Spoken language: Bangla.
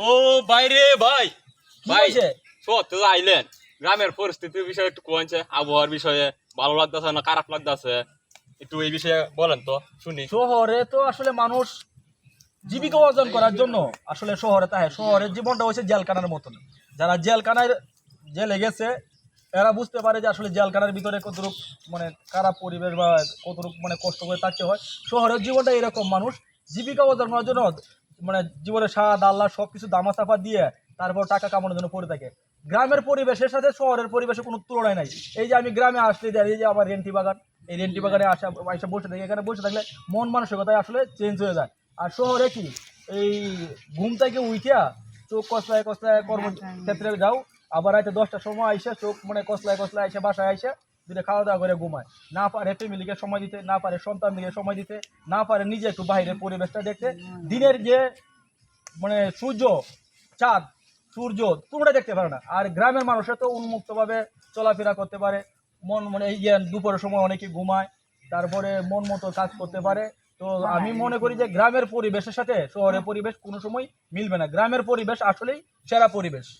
ও বাইরে ভাই। ভাই? সত্য আইলেন। গ্রামের পরিস্থিতির বিষয়ে একটু কোয়েছে আবহাওয়ার বিষয়ে ভালো লাগতেছে না খারাপ লাগতেছে? একটু এই বিষয়ে বলেন তো শুনি। শহরে তো আসলে মানুষ জীবিকা অর্জন করার জন্য আসলে শহরে তাহে। শহরের জীবনটা হচ্ছে জেলখানার মতন। যারা জেলখানায় জেলে গেছে এরা বুঝতে পারে যে আসলে জেলখানার ভিতরে কতটুক মানে খারাপ পরিবেশ বা কতটুক মানে কষ্ট করে থাকতে হয়। শহরের জীবনটা এরকম মানুষ জীবিকা অর্জন করার জন্য মানে জীবনে স্বাদ, আল্লাহ সব কিছু দামা চাপা দিয়ে তারপর টাকা কামানোর জন্য পড়ে থাকে। গ্রামের পরিবেশের সাথে শহরের পরিবেশে কোনো তুলনায় নাই। এই যে আমি গ্রামে আসলে এই যে আমার রেন্টি বাগান, এই রেন্টি বাগানে আসা এসে বসে থাকি, এখানে বসে থাকলে মন মানসিকতায় আসলে চেঞ্জ হয়ে যায়। আর শহরে কি? এই ঘুম থেকে উইঠিয়া চোখ কসলায় কসলায় কর্মক্ষেত্রে যাও, আবার রাতে দশটার সময় আইসে চোখ মানে কসলায় কসলায় আইসে বাসায় আইসে দুটো খাওয়া দাওয়া করে ঘুমায়, না পারে ফ্যামিলিকে সময় দিতে, না পারে সন্তানদিকে সময় দিতে, না পারে নিজে একটু বাইরের পরিবেশটা দেখতে, দিনের যে মানে সূর্য, চাঁদ, সূর্য তোমরা দেখতে পারো না। আর গ্রামের মানুষরা তো উন্মুক্তভাবে চলাফেরা করতে পারে, মন মানে এই দুপুরের সময় অনেকে ঘুমায়, তারপরে মন মতো কাজ করতে পারে। তো আমি মনে করি যে গ্রামের পরিবেশের সাথে শহরের পরিবেশ কোনো সময় মিলবে না। গ্রামের পরিবেশ আসলেই সেরা পরিবেশ।